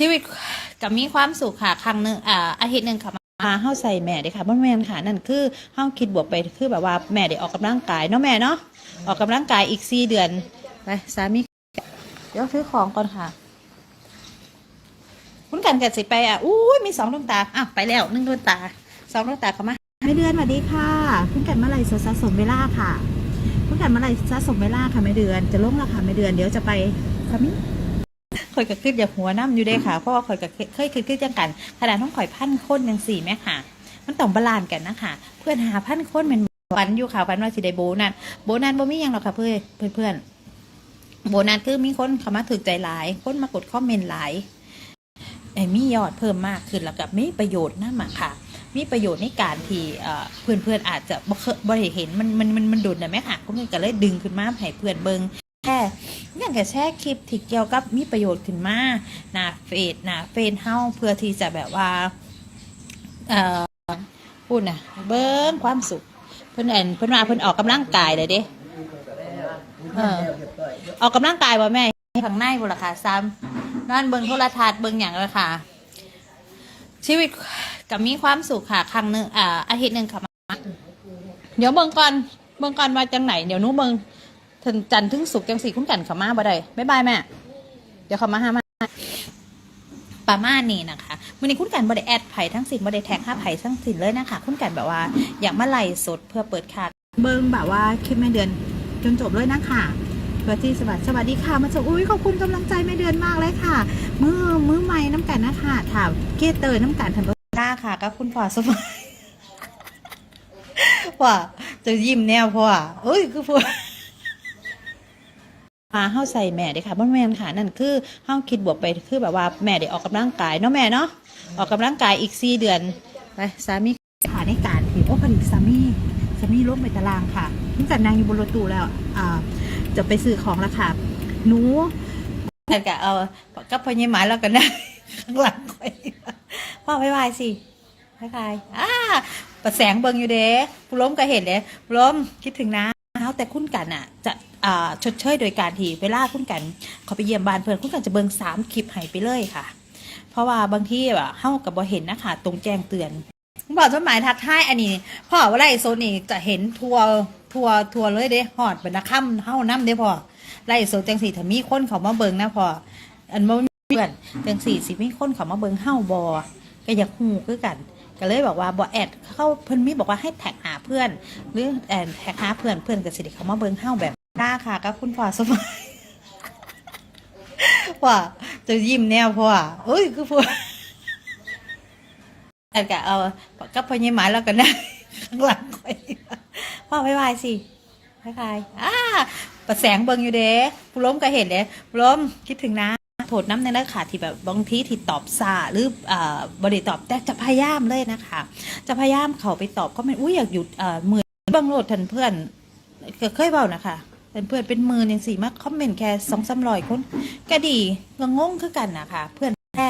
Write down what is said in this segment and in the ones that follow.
ชีวิตกับมีความสุขค่ะครั้งหนึ่งอ่าอาทิตย์หนึ่งค่ะมาเฮาใส่แม่เด้ค่ะบ่แม่นค่ะนั่นคือเฮาคิดบวกไปคือแบบว่าแม่ได้ออกกำลังกายเนาะแม่เนาะออกกำลังกายอีก4เดือนไปสามีเดี๋ยวซื้อของก่อนค่ะ คุณกันกับสิไปอะอุ้ยมีสองดวงตาอ้าวไปแล้วหนึ่งดวงตาสองดวงตาเข้ามาไม่เดือนสวัสดีค่ะ คุณกันเมื่อไหร่สะสมเวลาค่ะคุณกันเมื่อไหร่สะสมเวลาค่ะไม่เดือน จะลงราคาไม่เดือนเดี๋ยวจะไปสามี อยก็ขึ้นอย่าหัวน้ำอยู่เด้ค่ะ เพราะว่าข่อยก็เคยขึ้นขึ้นจังกัน ขนาดต้องข่อยพันคนยังสี่แม่ค่ะ มันต้องบาลานซ์กันนะคะ เพื่อนหาพันคนเป็นวันอยู่ค่ะวันว่าสิได้โบนัสโบนัสบ่มีหยังหรอกค่ะเพื่อนเพื่อนเพื่อนโบนัสคือมีคนเข้ามาถึกใจหลาย คนมากดคอมเมนต์หลายไอ้มียอดเพิ่มมากขึ้นแล้วกับมีประโยชน์นั่นมาค่ะ มีประโยชน์ในการที่เอ่อเพื่อนเพื่อนอาจจะบ่เคยบ่ได้เห็นมันมันมันมันดุดนะแม่ค่ะก็เลยก็เลยดึงขึ้นมาให้เพื่อนเบิง แค่อย่างกับแช่คลิปที่เกี่ยวกับมีประโยชน์ขึ้นมาหนาเฟซหนาเฟซเฮาเพื่อที่จะแบบว่า เอ่อพูดนะเบิ้งความสุข เพิ่นแอนเพิ่นมาเพิ่นออกกำลังกายเลยเด้เออออกกำลังกายบ่แม่ข้างในบ่ล่ะค่ะซ้ำนอนเบิ่งโทรทัศน์เบิ่งหยังเลยค่ะ ชีวิตกับมีความสุขค่ะ ครั้งหนึ่งอ่าอาทิตย์หนึ่งค่ะเดี๋ยวเบิ่งก่อนเบิ่งก่อนว่าจังไหนเดี๋ยวนู้เบิ่ง ถึงจันทร์ถึงสุกร์จังสี่คุณกันเขามาบ่ได้บ๊ายบายแม่ เดี๋ยวเขามาหามาประมาณนี้นะคะวันนี้คุณกันบ่ได้แอดไผ่ทั้งสิ้นบ่ได้แท็กห้าไผ่ทั้งสิ้นเลยนะคะคุณกันแบบว่าอยากมาไล่สดเพื่อเปิดคาดเบิ้งแบบว่าคลิปแม่เดือนจนจบเลยนะคะเพื่อที่สวัสดีสวัสดีค่ะ มาจากอุ้ยขอบคุณกำลังใจแม่เดือนมากเลยค่ะ มือมือใหม่น้ำกันนะคะถามเกเตอร์น้ำกันทันบอร์ล่าค่ะกับคุณพ่อสมัยว่าจะยิ้มแนวพ่อเอ้ยคือพ่อ มาเฮาใส่แม่เด้ค่ะบ่แม่นค่ะนั่นคือเฮาคิดบวกไปคือแบบว่าแม่ได้ออกกำลังกายเนาะแม่เนาะออกกำลังกายอีก4เดือนไปสามีขาในการที่โอ้พอดีสามีสามีลงไปตารางค่ะนี่จัดนางอยู่บนรถตู้แล้วอ่าจะไปซื้อของแล้วค่ะหนูแต่กะเอากับพ่อใหญ่หมาแล้วกันนะข้างหลังคอยพ่อบ๊ายบายสิบ๊ายบายอ่าประแสงเบิงอยู่เด้ผู้ล้มก็เห็นเด้ผู้ล้มคิดถึงนะเอา แต่คุณกันอะจะอ่าชดเชยโดยการที่เวลาคุณกันเขาไปเยี่ยมบ้านเพื่อนคุณกันจะเบิ่งสามคลิปให้ไปเลยค่ะ เพราะว่าบางที่แบบเฮากับบ่เห็นนะคะตรงแจ้งเตือนบอกจดหมายทักทายอันนี้พ่อว่าไรโซนี่จะเห็นทัวร์ทัวร์ทัวร์เลยเด้ฮอดเป็นนักค่ำเฮานํเด้พอไรโซจังสี่ถ้ามีคนเขามาเบิ่งนะพออันบ่มีเพื่อนจังสี่สิมีคนเขามาเบิ่งเฮาบ่ก็อยากฮู้คือกัน ก็เลยบอกว่าบอแอดเข้าเพิ่นมีบอกว่าให้แท็กหาเพื่อน หรือแอนแท็กหาเพื่อนเพื่อนก็สิได้เขามาเบิ่งเฮาแบบหน้าค่ะกับคุณพ่อสมัยว่าจะยิ้มแนวพ่อเอ้ยคือพ่อแอนก็เอากับพ่อใหญ่หมาแล้วกันนะข้างหลังคอยพ่อบ๊ายบายสิบ๊ายบายอ่าประแสงเบิ่งอยู่เด้ผู้ล้มก็เห็นเด้ผู้ล้มคิดถึงนะ โทษน้ำในนักขาที่แบบบางทีที่ตอบซาหรืออ่าบริตอบแต่จะพยายามเลยนะคะ จะพยายามเขาไปตอบก็ไม่อุ้ยอยากหยุดเอ่อมือบางโหลดทันเพื่อนก็เคยเบานะคะเป็นเพื่อนเป็นมือยังสี่มาคอมเมนต์แค่สองสามร้อยคนก็ดีก็งงคือกันนะคะเพื่อนแค่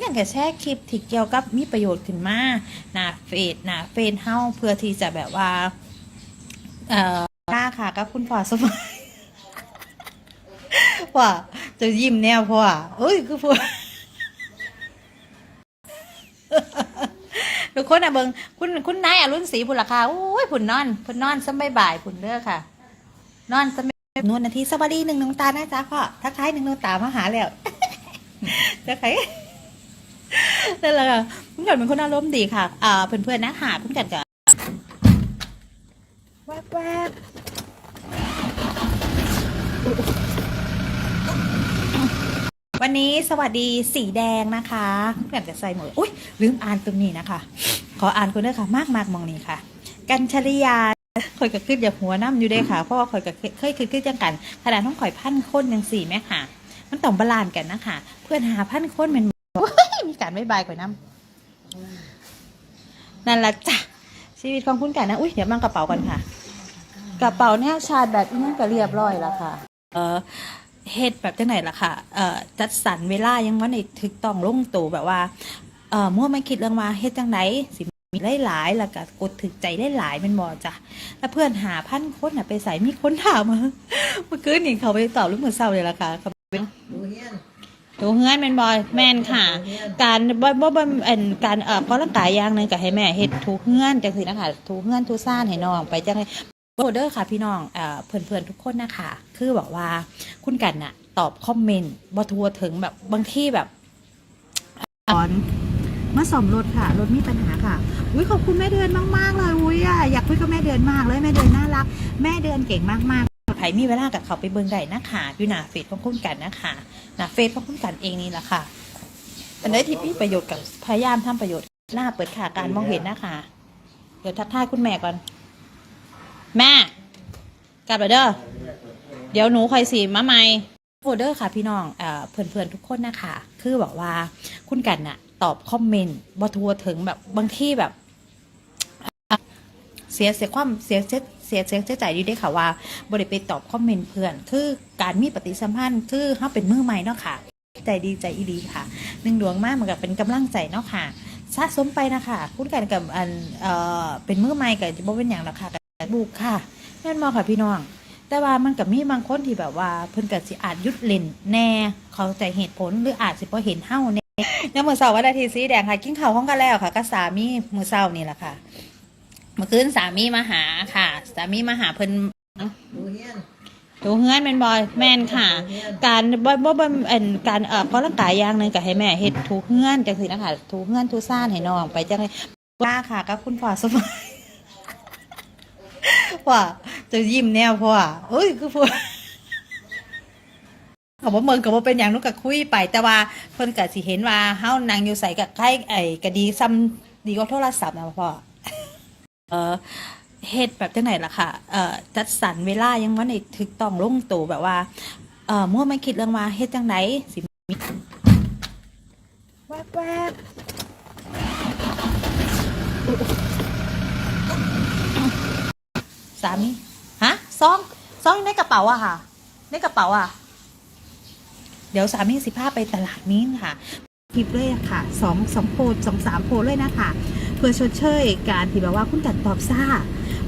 ย่างแค่แช่คลิปที่เกี่ยวกับมีประโยชน์ขึ้นมาหนาเฟซหนาเฟซเฮาเพื่อที่จะแบบว่า เอ่อหน้าค่ะกับคุณพ่อสมัยว่า จะยิ้มแนวพ่อเอ้ยคือพ่อทุกคนอะเบิงคุณคุณนายอรุณศรีผุนราคาโอ้ยผุนนอนผุนนอนสบายบ่ายผุนเด้อค่ะ นอนสบายนวลนาทีสวัสดีหนึ่งดวงตานะจ๊ะพ่อทักทายหนึ่งดวงตามาหาแล้วจะใครนั่นแหละค่ะคุณกัดเป็นคนอารมณ์ดีค่ะอ่าเพื่อนๆนะหาคุณกัดกับแวบแวันนี้สวัสดีสีแดงนะคะคุณกัดจะใส่หมดอุ้ยลืมอ่านตรงนี้นะคะ ขออ่านคนเด้อค่ะ มากมากมองนี้ค่ะ กัญชริยาข่อยก็ขึ้นอย่าหัวน้ำอยู่เด้ค่ะ เพราะว่าข่อยก็เคยขึ้นขึ้นจังกันขนาดต้องข่อยพันคนยังสี่แม่ค่ะ มันต้องบาลานกันนะคะ เพื่อนหาพันคนเป็นมีการไม่บายก่อนน้ำนั่นละจ้ะชีวิตของคุณกันนะอุ้ยเดี๋ยวมากระเป๋ากันค่ะ กระเป๋าเนี่ยชาร์จแบบนี้ก็เรียบร้อยแล้วค่ะ เออ เฮ็ดแบบจังไหนล่ะค่ะเอ่อจัดสรรเวลายังว่าในถึกต้องลงตัวแบบว่าเอ่อมั่วไม่คิดเรื่องว่าเฮ็ดจังไหนสิมีหลายๆแล้วก็กดถึกใจหลายๆเป็นบ่จ้ะแล้วเพื่อนหาพันคนน่ะไปใส่มีคนถามมาเมื่อคืนนี่เขาไปตอบรูปมือเศร้าเลยล่ะค่ะเขาเป็นดูเฮียนไปถูเฮือนแม่นบอยแม่นค่ะ การบ่บ่บ่อันการเอ่อออกกำลังกายอย่างหนึงก็ให้แม่เฮ็ดถูเฮือนจังซี่นะคะถูเฮือนถูซ่านให้น้องไปจัง โอเดอร์ค่ะพี่น้องเอ่อเพื่อนๆทุกคนนะคะ คือบอกว่าคุณกันน่ะ ตอบคอมเมนต์บ่ทัวถึงแบบบางที่แบบสอนมาสอมรถค่ะ รถมีปัญหาค่ะ อุ้ยขอบคุณแม่เดือนมาก ๆ เลย อุ้ยอะอยากคุยกับแม่เดือนมากเลยแม่เดือนน่ารัก แม่เดือนเก่งมากๆใครมีเวลากับเขาไปเบิ่งได้นะคะอยู่หน้าเฟซของคุณกันนะคะหน้าเฟซของคุณกันเองนี่แหละค่ะอันนี้ที่พี่ประโยชน์กับพยายามทำประโยชน์หน้าเปิดขาการมองเห็นนะคะ เดี๋ยวทักทายคุณแม่ก่อน แม่ กลับเด้อเดี๋ยวหนูคอยสีมาใหม่โฟเดอร์ค่ะพี่น้องเอ่อเพื่อนๆทุกคนนะคะ คือบอกว่าคุณกันน่ะ ตอบคอมเมนต์บทัวถึงแบบบางที่แบบ เสียเสียความเสียเสียเสียเสียใจดีได้ค่ะว่าบริไปตอบคอมเมนต์เพื่อน คือการมีปฏิสัมพันธ์คือเขาเป็นมือใหม่เนาะค่ะ ใจดีใจอีดีค่ะหนึ่งดวงมากเหมือนกับเป็นกำลังใจเนาะค่ะสะสมไปนะคะพูดกันกับอันเออเป็นมือใหม่กับจะบ่เป็นอย่างหรอกค่ะกั บบุกค่ะแน่นมอค่ะพี่น้อง แต่ว่ามันกับมีบางคนที่แบบว่า เพิ่นกับสิอาจยุดเล่นแน่ เขาใจเหตุผลหรืออาจสิพอเห็นเฮ้าแน่เนี่ยมือเสาร์วันอาทิตย์สีแดงค่ะ กินข้าวห้องกันแล้วค่ะก็สามีมือเสาร์นี่แหละค่ะ เมื่อคืนสามีมาหาค่ะ สามีมาหาเพิ่นดูเฮียนถูเฮือนแมนบอยแมนค่ะ การบ่บ่บ่อันการเอ่อออกกำลังกายอย่างหนึงก็ให้แม่เฮ็ดถูเฮือนจังซี่นะคะถูเฮือนถูซ่านให้น้องไปจังได๋ว่าค่ะก็คุณพ่อสมัย ว่าจะยิ้มแนวพ่อเอ้ยคือพ่อเขาบ่เมินก็บ่เป็นหยังนู้นก็คุยไปแต่ว่าเพิ่นก็สิเห็นว่าเฮานั่งอยู่ใส่กับใครไอ้ก็ดีซ้ำดีกว่าโทรศัพท์นะพ่อเออเฮ็ดแบบจังไหนล่ะค่ะเอ่อจัดสรรเวลายังว่าในถึกต้องลงตัวแบบว่าเอ่อมั่วไม่คิดเรื่องว่าเฮ็ดจังไหนสิมีแวบแวบ สามีฮะซองซองอยู่ในกระเป๋าอะค่ะ ในกระเป๋าอะเดี๋ยวสามีสิพาไปตลาดนี้ค่ะคลิปเลยค่ะสองสองโพสสองสามโพสเลยนะคะเพื่อชดเชยการที่แบบว่าคุณตัดตอบซ่า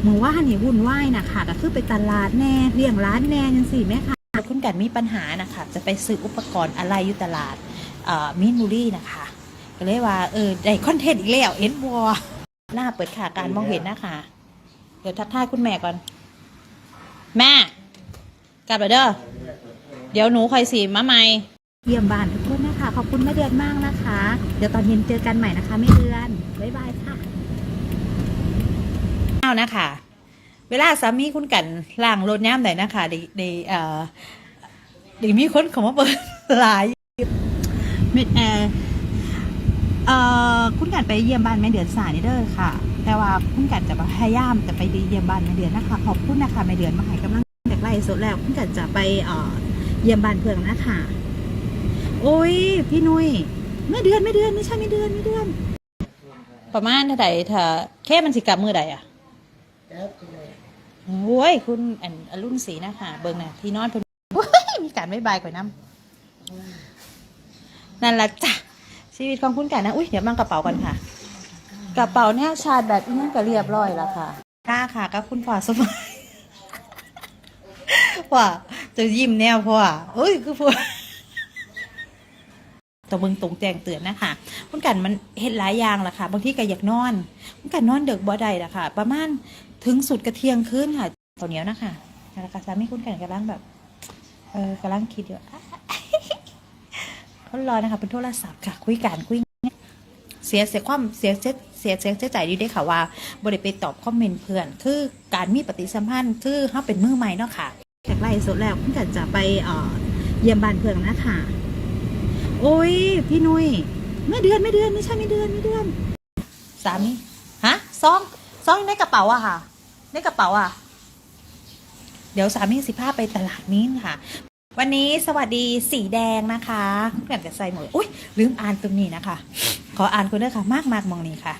เมื่อว่านี่วุ่นวายนะคะก็คือไปตลาดแน่เลี้ยงร้านแน่ยังสี่แม่ค่ะคุณกัดมีปัญหานะคะจะไปซื้ออุปกรณ์อะไรอยู่ตลาดมินบุรีนะคะก็เลยว่าเออได้คอนเทนต์อีกแล้วเอ็นบัวหน้าเปิดขาการมองเห็นนะคะ เดี๋ยวทักทายคุณแม่ก่อน แม่ กลับมาเด้อ เดี๋ยวหนูคอยสีมาใหม่ เยี่ยมบ้านทุกคนนะคะ ขอบคุณแม่เดือนมากนะคะ เดี๋ยวตอนเย็นเจอกันใหม่นะคะแม่เดือน บ๊ายบายค่ะเอานะคะ เวลาสามีคุณกันล่างรถย่ามไหนนะคะไดีดีเอ่อไดีมีคนเของมาเปิดหลายเม็ดแอร์เอ่อคุณกันไปเยี่ยมบ้านแม่เดือนสายนี่เด้อค่ะ แต่ว่าคุณกันจะพยายามจะไปดีเยี่ยมบ้านแม่เดือนนะคะ ขอบคุณนะคะแม่เดือนมาให้กำลังจากไล่สดแล้วคุณกันจะไปเยี่ยมบ้านเพื่อนนะคะ โอ้ยพี่นุ้ยไม่เดือนไม่เดือนไม่ใช่ไม่เดือนไม่เดือน ประมาณเท่าไหร่ถ้าแค่มันสิกลับมือใดอะแล้วโอ้ยคุณอันอรุ่นสีนะคะเบิ่งน่ะที่นอนเพิ่นโอ้ยมีการไม่บายก่อยน้ำนั่นแหละจ้ะชีวิตของคุณกันนะอุ้ยเดี๋ยวมั่งกระเป๋ากันค่ะ กระเป๋าเนี่ยชาร์จแบบนี้ก็เรียบร้อยแล้วค่ะค่ะค่ะก็คุณพ่อสมัยว่าจะยิ้มแนวพ่อเอ้ยคือพ่อตะเบิงตรงแจงเตือนนะคะคุณกันมันเห็นหลายอย่างละค่ะ บางทีก็อยากนอนคุณกันนอนเด็กบ่ได้ละค่ะ ประมาณถึงสุดกระเทียงคืนค่ะตอนเนี้นะคะแล้วก็สามีคุณกันกำลังแบบ เออกำลังคิดอยู่เขารอนะคะเป็นโทรศัพท์ค่ะ คุยกันคุย สียเสียความเสียเสียเสียเสียเสียใจดีได้ค่ะว่าบริไปตอบคอมเมนต์เพื่อน คือการมีปฏิสัมพันธ์คือเขาเป็นมือใหม่เนาะค่ะแขกไล่สดแล้วคุณกันจะไปเยี่ยมบ้านเพื่อนนะคะโอ้ยพี่นุ้ยไม่เดือนไม่เดือนไม่ใช่ไม่เดือนไม่เดือนสามีฮะซองซองในกระเป๋าอะค่ะ ในกระเป๋าอะเดี๋ยวสามีสิพาไปตลาดนี้ค่ะ วันนี้สวัสดีสีแดงนะคะเพื่อนกับใส่หมดอุ้ยลืมอ่านตรงนี้นะคะ ขออ่านคนเด้อค่ะมากมากมองนี้ค่ะ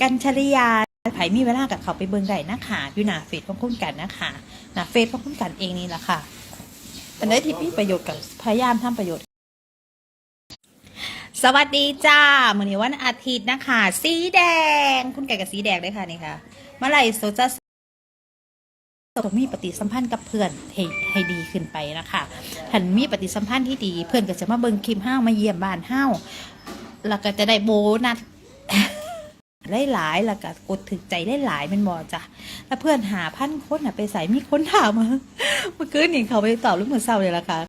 กัญชริยาไผมีเวลากับเขาไปเบิ่งได้นะคะอยู่หน้าเฟซของคุณกันนะคะหน้าเฟซของคุณกันเองนี่แหละค่ะอันนี้ที่มีประโยชน์กับพยายามทำประโยชน์ สวัสดีจ้ามือนี้วันอาทิตย์นะคะ สีแดง คุณไก่กับสีแดงเลยค่ะนี่ค่ะ เมื่อไหร่โซจะต้องมีปฏิสัมพันธ์กับเพื่อนให้ให้ดีขึ้นไปนะคะหันมีปฏิสัมพันธ์ที่ดี เพื่อนก็จะมาเบิ่งคลิปห้าวมาเยี่ยมบ้านห้าว แล้วก็จะได้โบนัสได้หลายๆแล้วก็กดถึกใจได้หลายมันบอจ้ะแล้วเพื่อนหาพันคนน่ะไปใส่มีคนถามมาเมื่อคืนนี่เขาไปตอบหรือเหมือนเศร้าเลยละค่ะ